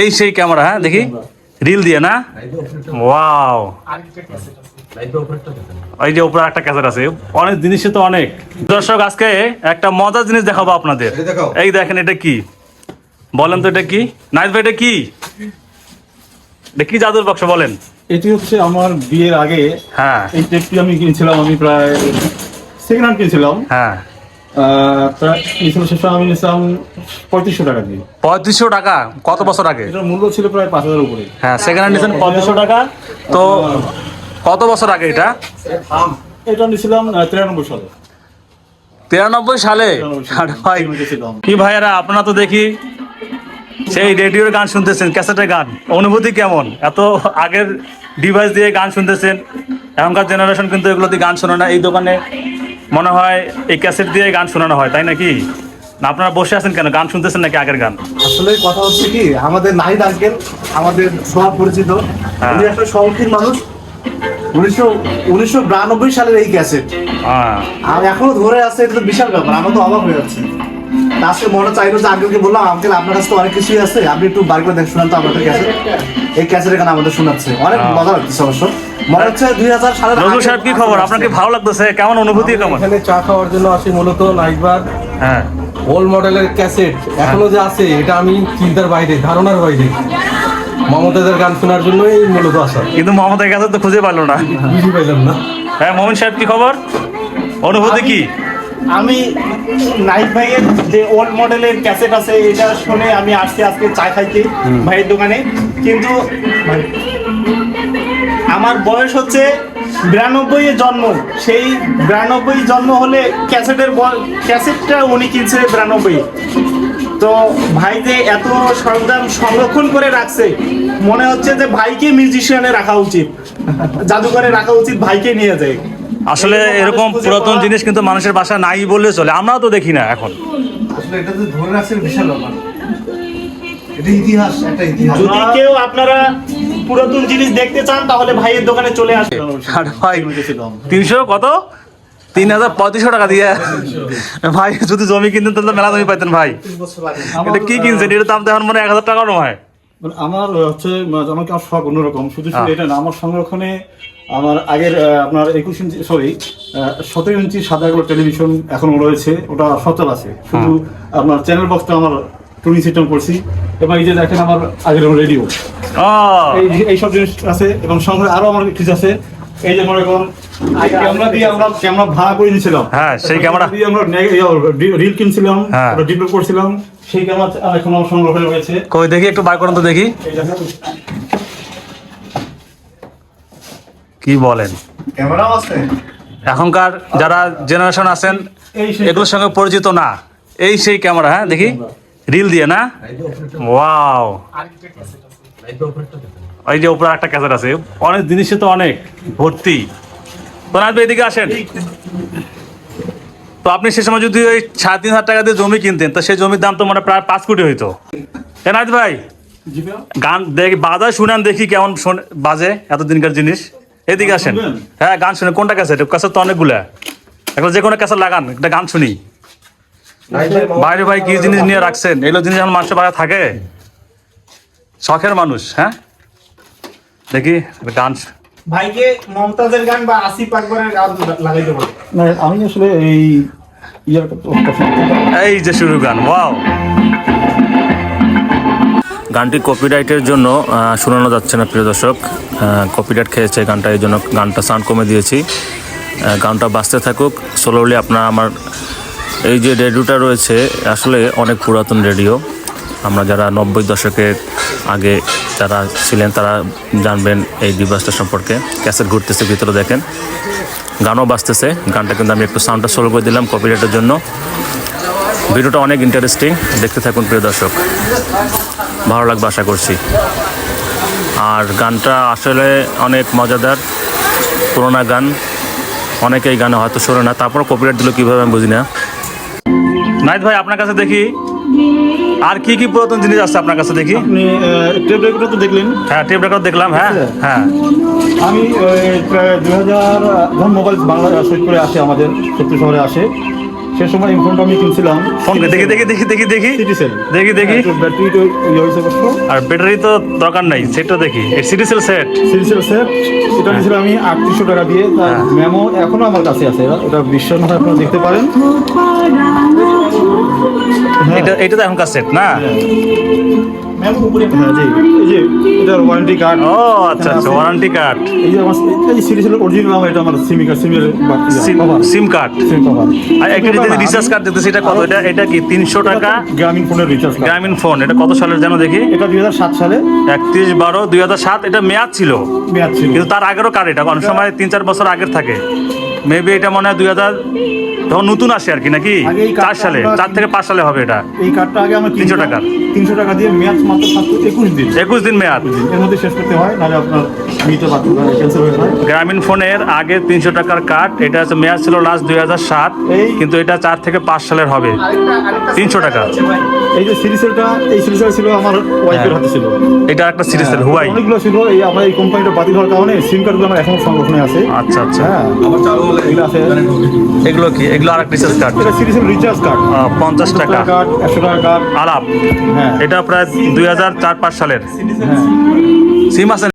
এই সেই ক্যামেরা হ্যাঁ দেখি। রিল দিয়ে না? ওয়াও ওই যে উপরে একটা ক্যাসেট আছে। অনেক জিনিসই তো অনেক। দর্শক আজকে একটা মজার জিনিস দেখাবো আপনাদের। এই এই দেখেন এটা কি? বলেন তো এটা কি? নাইস ভাই এটা কি? এটা কি জাদুর বাক্স বলেন। এটি হচ্ছে আমার বিয়ের আগে হ্যাঁ। এই টেপটি আমি কিনেছিলাম আমি প্রায় সেকেন্ড হ্যান্ড কিনেছিলাম। হ্যাঁ। আমি নিয়েছিলাম পঁয়ত্রিশশো টাকা দিয়ে। পঁয়ত্রিশশো টাকা? কত বছর আগে? এটার মূল্য ছিল প্রায় পাঁচ হাজার উপরে। হ্যাঁ হ্যান্ড নিয়েছেন পঁয়ত্রিশশো টাকা। তো কত বছর আগে এটা? এটা নিয়েছিলাম তিরানব্বই সালে। তিরানব্বই সালে? ভাই। কি ভাইয়েরা আপনারা তো দেখি সেই রেডিওর গান শুনতেছেন ক্যাসেটের গান। অনুভূতি কেমন? এত আগের ডিভাইস দিয়ে গান শুনতেছেন। এখনকার জেনারেশন কিন্তু এগুলো দিয়ে গান শোনে না। এই দোকানে মনে হয় এই ক্যাসেট দিয়ে গান শোনানো হয় তাই নাকি? না আপনারা বসে আছেন কেন? গান শুনতেছেন নাকি আগের গান? আসলে কথা হচ্ছে কি আমাদের নাহিদ আঙ্কেল আমাদের সবার পরিচিত হ্যাঁ। উনি একটা শৌখিন মানুষ। উনিশশো উনিশশো বিরানব্বই সালের এই ক্যাসেট। হ্যাঁ। আর এখনও ধরে আছে এটা তো বিশাল ব্যাপার আমরা তো অবাক হয়ে যাচ্ছে। আজকে মনে চাইলো যে আঙ্কেলকে বললাম আঙ্কেল আপনার কাছে তো অনেক কিছুই আছে আপনি একটু বার করে দেখ শোনান তো আমাদের ক্যাসেট। এই ক্যাসেট এখানে আমাদের শোনাচ্ছে। অনেক হ্যাঁ। মজা লাগছে অবশ্য। মনে হচ্ছে দুই হাজার সালের নজরুল সাহেব কি খবর? আপনার কি ভালো লাগতেছে? কেমন অনুভূতি কেমন? এখানে চা খাওয়ার জন্য আসি মূলত নাইটবার হ্যাঁ। ওল্ড মডেলের ক্যাসেট এখনও যে আছে এটা আমি চিন্তার বাইরে ধারণার বাইরে। মমতাজের গান শোনার জন্যই মূলত আসা। কিন্তু মোহাম্মদের কাছে তো খুঁজে পারল না। বুঝি পাইলাম না। হ্যাঁ মোহন সাহেব কি খবর? অনুভূতি কি? আমি নাইট ভাইয়ের যে ওল্ড মডেলের ক্যাসেট আছে এটা শুনে আমি আসছি আজকে চা খাইতে ভাইয়ের দোকানে। কিন্তু আমার বয়স হচ্ছে বিরানব্বই এ জন্ম। সেই বিরানব্বই জন্ম হলে ক্যাসেটের ক্যাসেটটা উনি কিনছে বিরানব্বই তো ভাই যে এত সরঞ্জাম সংরক্ষণ করে রাখছে মনে হচ্ছে যে ভাইকে মিউজিশিয়ানে রাখা উচিত। জাদুঘরে রাখা উচিত ভাইকে নিয়ে যায়। আসলে এরকম পুরাতন জিনিস কিন্তু মানুষের বাসা নাই বললে চলে আমরাও তো দেখি না এখন। আসলে এটা যে ধরে রাখছেন বিশাল ব্যাপার। এটা ইতিহাস একটা ইতিহাস। যদি কেউ আপনারা পুরাতন জিনিস দেখতে চান তাহলে ভাইয়ের দোকানে চলে আসবেন আর ভাই তিনশো কত? তিন হাজার পঁয়ত্রিশশো টাকা দিয়ে। ভাই যদি জমি কিনতেন তাহলে মেলা জমি পাইতেন ভাই। এটা কি কিনছেন? এটার দাম তো এখন মনে এক হাজার টাকাও নয় মানে আমার হচ্ছে আমার আমার শখ অন্যরকম। শুধু শুধু হ্যাঁ। এটা না আমার সংরক্ষণে আমার আগের আহ, আপনার একুশ ইঞ্চি সরি সতেরো ইঞ্চি সাদা টেলিভিশন এখনও রয়েছে ওটা সচল আছে। শুধু আপনার চ্যানেল বক্সটা আমার টুনি সিস্টেম করছি এবং এই যে দেখেন আমার আগের রেডিও। এই এইসব জিনিস আছে এবং সঙ্গে আরও আমার কিছু আছে। এই যে মনে করুন ক্যামেরা দিয়ে আমরা ক্যামেরা ভাড়া করে নিয়েছিলাম। হ্যাঁ, সেই ক্যামেরা- দিয়ে আমরা রিল কিনছিলাম হ্যাঁ। করছিলাম। সেই ক্যামেরা এখন আমার সংরক্ষণে রয়েছে কই দেখি একটু বার করুন তো দেখি। কি বলেন? আছে? এখনকার যারা জেনারেশন আছেন এগুলোর সঙ্গে পরিচিত না। এই সেই ক্যামেরা হ্যাঁ দেখি। রিল দিয়ে না? ওয়াও ওই যে উপরে একটা ক্যাসেট আছে। অনেক জিনিসই তো অনেক ভর্তি। তো ভাই এদিকে আসেন। তো আপনি সে সময় যদি ওই সাড়ে তিন হাজার টাকা দিয়ে জমি কিনতেন তো সেই জমির দাম তো মানে প্রায় পাঁচ কোটি হইতো। এ নাথ ভাই গান দেখি বাজায় শুনান দেখি কেমন শোনে- বাজে এতদিনকার জিনিস। এদিকে আসেন। হ্যাঁ গান শুনে কোনটা ক্যাসেট ক্যাসেট তো অনেকগুলা। এখন যে কোনো ক্যাসেট লাগান একটা গান শুনি। বাইরে ভাই কি জিনিস নিয়ে রাখছেন? এগুলো জিনিস এখন মানুষের বাড়ি থাকে? শখের মানুষ হ্যাঁ? দেখি গান ভাইকে মমতাজের গান বা আসিফ আকবরের গান লাগাই দেবো আমি আসলে এই এই যে শুরু গান ওয়াও। গানটি কপিরাইটের জন্য শোনানো যাচ্ছে না প্রিয় দর্শক। কপিরাইট খেয়েছে গানটা এই জন্য গানটা সাউন্ড কমে দিয়েছি। গানটা বাজতে থাকুক। সোলোলি আপনার আমার এই যে রেডিওটা রয়েছে, আসলে অনেক পুরাতন রেডিও। আমরা যারা নব্বই দশকের আগে যারা ছিলেন, তারা জানবেন এই ডিভাইসটা সম্পর্কে। ক্যাসেট ঘুরতেছে, ভিতরে দেখেন। গানও বাজতেছে। গানটা কিন্তু আমি একটু সাউন্ডটা স্লো করে দিলাম কপিরাইটের জন্য। ভিডিওটা অনেক ইন্টারেস্টিং দেখতে থাকুন, প্রিয় দর্শক। ভালো লাগবে, আশা করছি। আর গানটা আসলে অনেক মজাদার, পুরোনা গান। অনেকেই গানে হয়তো শোনে না। তারপর কপিরাইট দিল কীভাবে আমি বুঝি না। নাইত ভাই আপনার কাছে দেখি। আর কি কি পুরাতন জিনিস আছে আপনার কাছে দেখি? আপনি টেপ রেকর্ডটা তো দেখলেন। হ্যাঁ টেপ রেকর্ড দেখলাম হ্যাঁ হ্যাঁ। আমি প্রায় দুই হাজার যখন মোবাইল বাংলা সৈয়দপুরে আসে আমাদের সত্যি শহরে আসে। সে সময় এই ফোনটা আমি কিনছিলাম। ফোন দেখি দেখি দেখি দেখি দেখি। সিটিসেল দেখি দেখি। ব্যাটারি তো ইয়ে হয়েছে কষ্ট আর ব্যাটারি তো দরকার নাই সেটটা দেখি। এর সিটি সেল সেট সিরিজের সেট এটা নিয়েছিলাম আমি আটত্রিশশো টাকা দিয়ে। তার মেমো এখনও আমার কাছে আছে। এটা বিশ্বাস না আপনারা দেখতে পারেন। হ্যাঁ এটা এটা তো এখনকার সেট না? হ্যাঁ। জি এই যে এটার ওয়ারেন্টি কার্ড ও আচ্ছা আচ্ছা ওয়ারেন্টি কার্ড এই আমার এই সিরিজের অরিজিনাল আমার এটা আমার সিমি কার্ড সিমের সিম কার্ড সিম কভার আর একটা যদি রিচার্জ কার্ড এটা কত? এটা এটা কি তিনশো টাকা? গ্রামীণ ফোনের রিচার্জ গ্রামীণ ফোন এটা কত সালের যেন দেখি? এটা দুই হাজার সাত সালে। একত্রিশ বারো দুই হাজার সাত এটা মেয়াদ ছিল। মেয়াদ ছিল। কিন্তু তার আগেরও কার্ড এটা অনেক সময় তিন চার বছর আগের থাকে। মেবি এটা মনে হয় দুই হাজার তখন নতুন আসে আর কি নাকি? এই চার সালে চার থেকে পাঁচ সালে হবে এটা। এই কার্ডটা আগে আমার 300 টাকা। তিনশো টাকা দিয়ে মেয়াদ মাত্র একুশ দিন। একুশ দিন মেয়াদ। এর মধ্যে শেষ করতে হয় নাহলে আপনার হয়ে গ্রামীণ ফোনের আগে তিনশো টাকার কার্ড এটা হচ্ছে মেয়াদ ছিল লাস্ট দুই হাজার সাত কিন্তু এটা চার থেকে পাঁচ সালের হবে। তিনশো টাকা। এই যে সিরিজেলটা এই সিরিজেল ছিল আমার ওয়াইফের হাতে ছিল। এটা একটা সিরিজ হুয়াই অনেকগুলো ছিল এই আমার এই কোম্পানিটা বাতিল হওয়ার কারণে সিম কার্ডগুলো আমার এখনও সংরক্ষণে আছে। আচ্ছা আচ্ছা। হ্যাঁ। এগুলো আছে। এগুলো কি? এগুলো আর একটা রিচার্জ কার্ড এটা রিচার্জ কার্ড পঞ্চাশ টাকা। কার্ড একশো টাকা কার্ড আলাপ। হ্যাঁ। এটা প্রায় দুই হাজার চার পাঁচ সালের। হ্যাঁ। সিম আছে